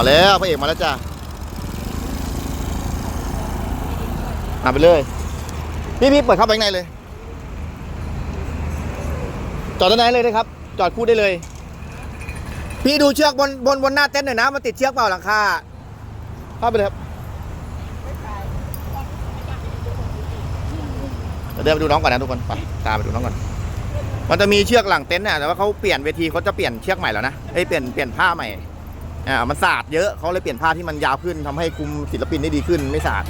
มาแล้วพระเอกมาแล้วจ้ามาไปเลย พี่พี่เปิดเข้าไปข้างในเลย จอดด้านในเลยนะครับ จอดคู่ได้เลย พี่ดูเชือกบนบนบนหน้าเต็นท์หน่อยนะมันติดเชือกเปล่าหลังคาเข้าไปเลยครับเดี๋ยวไปดูน้องก่อนนะทุกคนไปตามไปดูน้องก่อน มันจะมีเชือกหลังเต็นท์น่ะแต่ว่าเขาเปลี่ยนเวทีเขาจะเปลี่ยนเชือกใหม่แล้วนะเอ้ยเปลี่ยนเปลี่ยนผ้าใหม่ อ่ามันสาดเยอะเขาเลยเปลี่ยนผ้าที่มันยาวขึ้นทำให้คุมศิลปินได้ดีขึ้นไม่สาด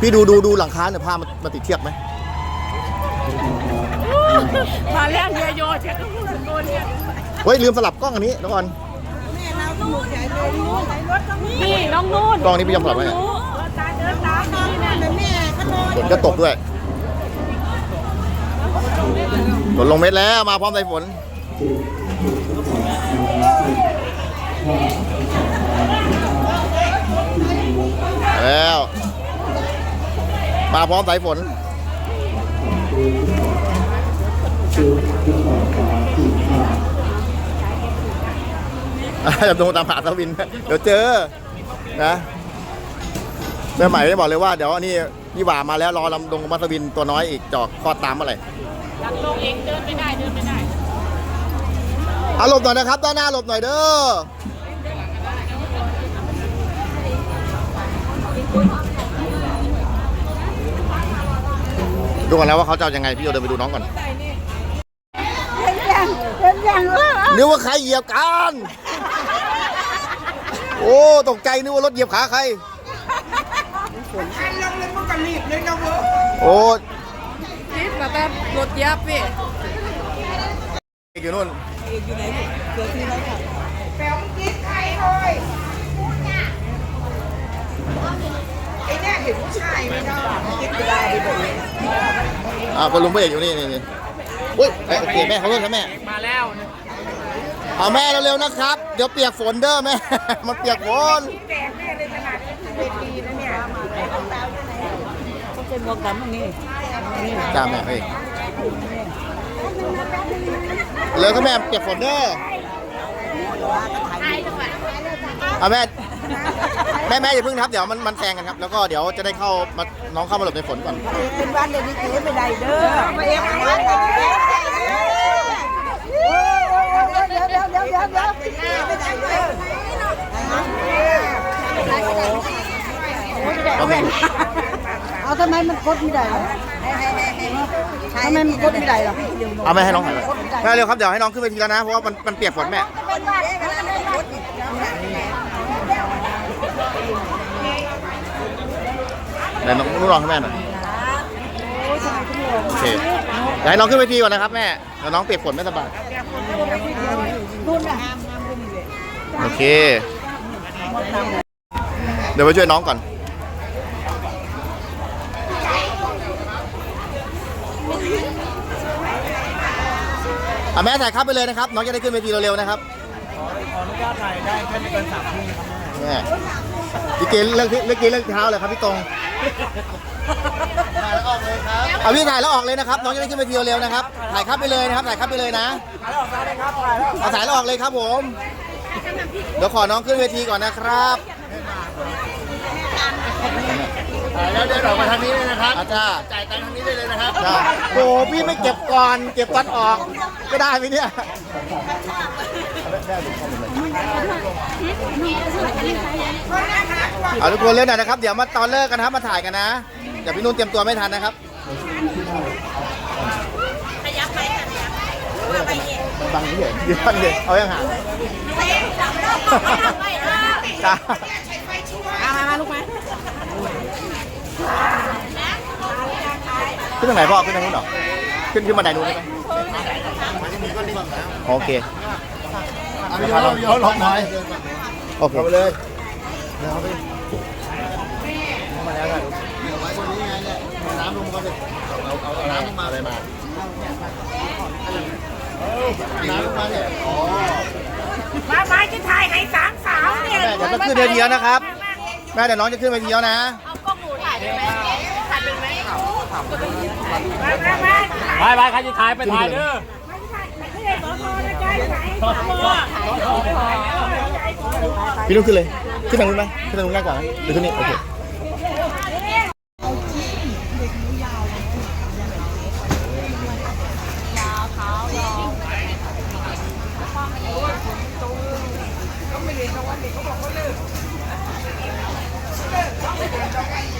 พี่ดูดูดูหลังคาเนี่ยผ้ามันมันติดเชือกไหมมาแล้วเฮียโยเช็คก็พูดถึงโดนเนี่ยเฮ้ยลืมสลับกล้องอันนี้ทุกคนนี่น้องนู่นกล้องนี้พี่ยอมสลับไว้เดินตามเดินตามนี่นะฝนก็ตกด้วยฝนลงเม็ดแล้วมาพร้อมสายฝน แล้ว มาพร้อมสายฝนจะดูตามหาสวิน เดี๋ยวเจอ นะแม่ใหม่ได้บอกเลยว่าเดี๋ยวนนี้ยี่หว่ามาแล้วรอลำดงมัสวินตัวน้อยอีกจอกคอดตามเมื่อไหร่หลังลงเองเดินไม่ได้เดินไม่ได้ เอาหลบหน่อยนะครับ ด้านหน้าหลบหน่อยเด้อดูก่อนแล้วว่าเขาจะเอายังไงพี่โยเดินไปดูน้องก่อนเป็นยังเป็นยังเออนึกว่าใครเหยียบกันโอ้ตกใจนึกว่ารถเหยียบขาใครโอ้ คิดมาแต่รถยับพี่ อยู่นู่นอ่าพอลุงพระเอกอยู่นี่นี่นี่อุ้ยเอ้ยโอเคแม่เขาเลิกครับแม่ มาแล้วเอาแม่เร็วๆนะครับ เดี๋ยวเปียกฝนเด้อแม่ มันเปียกฝนเขาเป็นวงกันนี่จ้าแม่เอ้ย เร็วครับแม่เปียกฝนเด้อเอาแม่แม่แม่อย่าเพิ่งทับเดี๋ยวมันมันแซงกันครับ แล้วก็เดี๋ยวจะได้เข้ามาน้องเข้ามาหลบในฝนก่อน เป็นวันเด็กนี่เก๋ไม่ได้เด้อมาเองวันเด็กเก๋เดี๋ยวเดี๋ยวเดี๋ยวเดี๋ยวเดี๋ยวไม่ได้เด้อเอาทำไมมันกดไม่ได้ ทำไมมันกดไม่ได้ล่ะเอาแม่ให้น้องถ่ายก่อนแม่เร็วครับเดี๋ยวให้น้องขึ้นเวทีแล้วนะเพราะว่ามันมันเปียกฝนแม่เดี๋ยวน้องนุ่นรองให้แม่หน่อยโอเคเดี๋ยวให้น้องขึ้นเวทีก่อนนะครับแม่เดี๋ยวน้องเปียกฝนไม่สบายรุ่นอะโอเค เดี๋ยวไปช่วยน้องก่อน อะแม่ถ่ายครับไปเลยนะครับ น้องจะได้ขึ้นเวทีเร็วๆนะครับขออนุญาตถ่ายได้แค่ไม่เกินสามทีครับแม่แม่พี่เกณฑ์เรื่องเรื่องเกณฑ์เรื่องเท้าเลยครับพี่ตรงเอาพี่ถ่ายแล้วออกเลยนะครับ น้องจะได้ขึ้นเวทีเร็วๆนะครับ ถ่ายครับไปเลยนะครับ ถ่ายครับไปเลยนะ ถ่ายแล้วออกได้ครับถ่ายแล้วเอาถ่ายแล้วออกเลยครับผม เดี๋ยวขอน้องขึ้นเวทีก่อนนะครับถ่าย แล้วเดินออกมาทางนี้เลยนะครับอาจารย์จ่ายตังค์ทางนี้ได้เลยนะครับจ้าโอ้พี่ไม่เก็บก่อนเก็บตอนออก ก็ได้ไหมเนี่ยเอาทุกคนเล่นหน่อยนะครับ เดี๋ยวมาตอนเลิกกันนะครับมาถ่ายกันนะเดี๋ยวพี่นุ่นเตรียมตัวไม่ทันนะครับขยับไปขยับว่าไปเองบังนี่เฉยยืนบังเฉยเอายังห่างจ้ามามามาลูกมา ขึ้นทางไหนพ่อขึ้นทางนู้นเหรอขึ้นขึ้นบันไดนู้นได้ไหมโอเคเขาลองหน่อยโอเคเอาไปเลยน้ำลงมาเลยเอาเอาเอาน้ำลงมาเลยมาน้ำลงมาเนี่ยอ๋อมามาจะถ่ายให้สามสาวเนี่ยแม่เดี๋ยวจะขึ้นเวทีแล้วนะครับแม่เดี๋ยวน้องจะขึ้นเวทีแล้วนะ ไหมมามามาไปไปใครจะถ่ายไปถ่ายเด้อไม่ใช่สอทอนะใจไหนสอทอพี่ลุกขึ้นเลย ขึ้นทางนู้นไหมขึ้นทางนู้นง่ายกว่าไหมหรือขึ้นนี่ โอเคมาม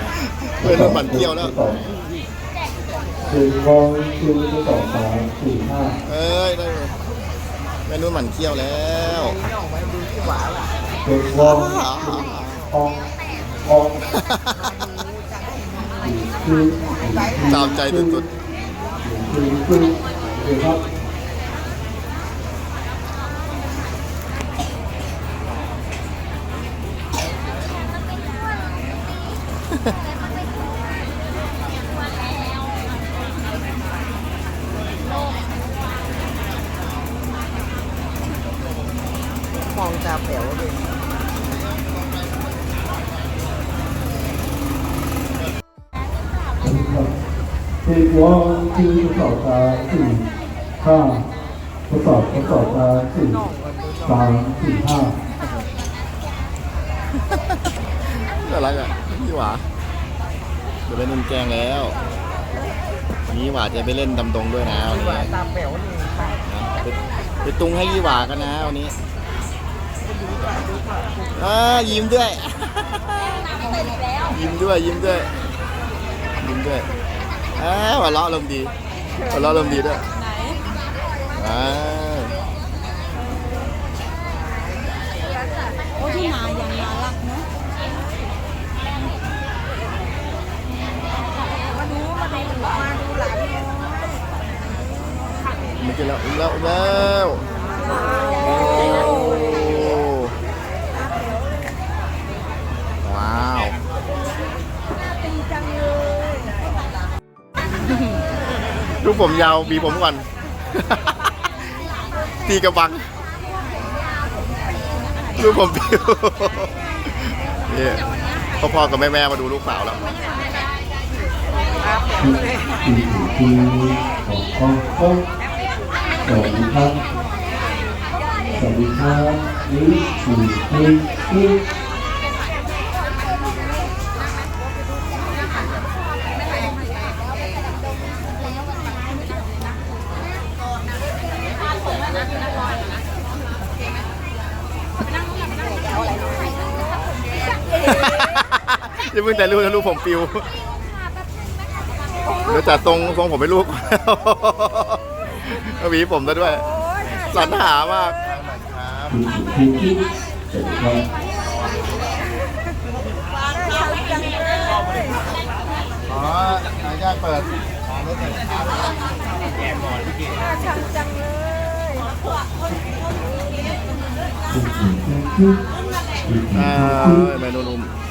พื่อนมันเที่ยวแล้วคือมองคือสองสามสี่ห้าเอ้ยได้เลยแม่นุ่นหมันเที่ยวแล้วคือมองอองอองคือตามใจสุดคือคือคือครับาแป๋วเลยคือมองคือสองสาสี่ห้าทดสอบทดสอบมาสี่สามสี่ห้าๆน่ารักอะพี่หวาเดี๋ยวไปนุ่นแกงแล้วนี่หวาจะไปเล่นดำดงด้วยนะวันนี้ว่าตาแป๋วนี่ค่ะนะไปตุงให้ยี่หวากันนะวันนี้ อ่ายิ้มด้วย ยิ้มด้วย ยิ้มด้วย ยิ้มด้วยอ่าหัวเราะลมณ์ดีหัวเราะลมณ์ดีด้วยอ่าโอ้ที่นาอย่างน่ารักเนาะไม่กินแล้วแล้วแล้วโอ้ว้ ลูกผมยาวบีผมก่อน ตีกระบังลูกผมปิวเนี่ยพ่อๆกับแม่ๆมาดูลูกสาวแล้วคือคือคือของของสวัสดีครับสวัสดีครับนี่คือคื อคืออย่าเพิ่งแต่ลูกนะลูกผมปิวเดี๋ยวจัดทรงทรงผมให้ลูกหวีผมซะด้วยสรรหามากคือคือคือสวัสดีครับอ๋ออนุญาตเปิดรถหน่อยครับอ่าเมนูนุ่มเอา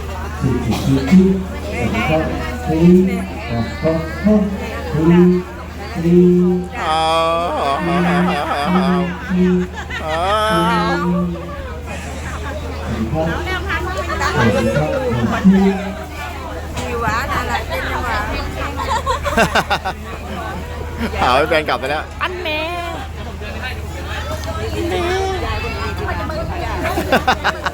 เป็นหวานหาให้แฟนกลับไปแล้ว อันแม่คือ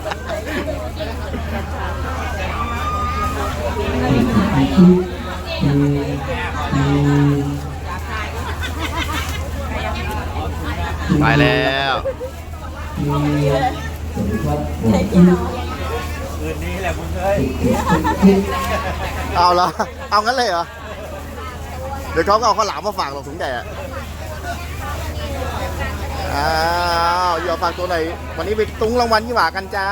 ไปแล้วคืนนี้แหละมึงเอ้ยเอาละเอางั้นเลยเหรอ เดี๋ยวเขาก็เอาข้าวหลามมาฝากเราถุงใหญ่อะอ้าวอย่าฝากตัวไหน วันนี้ไปตุ้งรางวัลยี่หว่ากันจ้า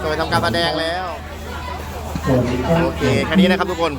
ก็ไปทำการแสดงแล้ว โอเคแค่นี้นะครับทุกคน